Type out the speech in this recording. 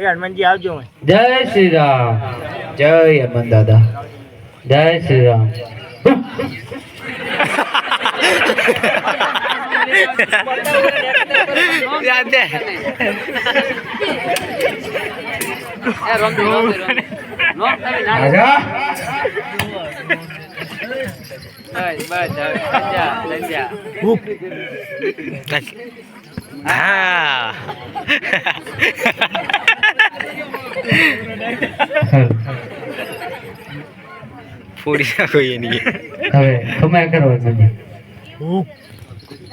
એ હનુમાનજી આવજો જય શ્રી રામ જય હનુમાન દાદા. જય શ્રી રામ હા. ફોડી નાખો એની. હવે ખમાય કરો મને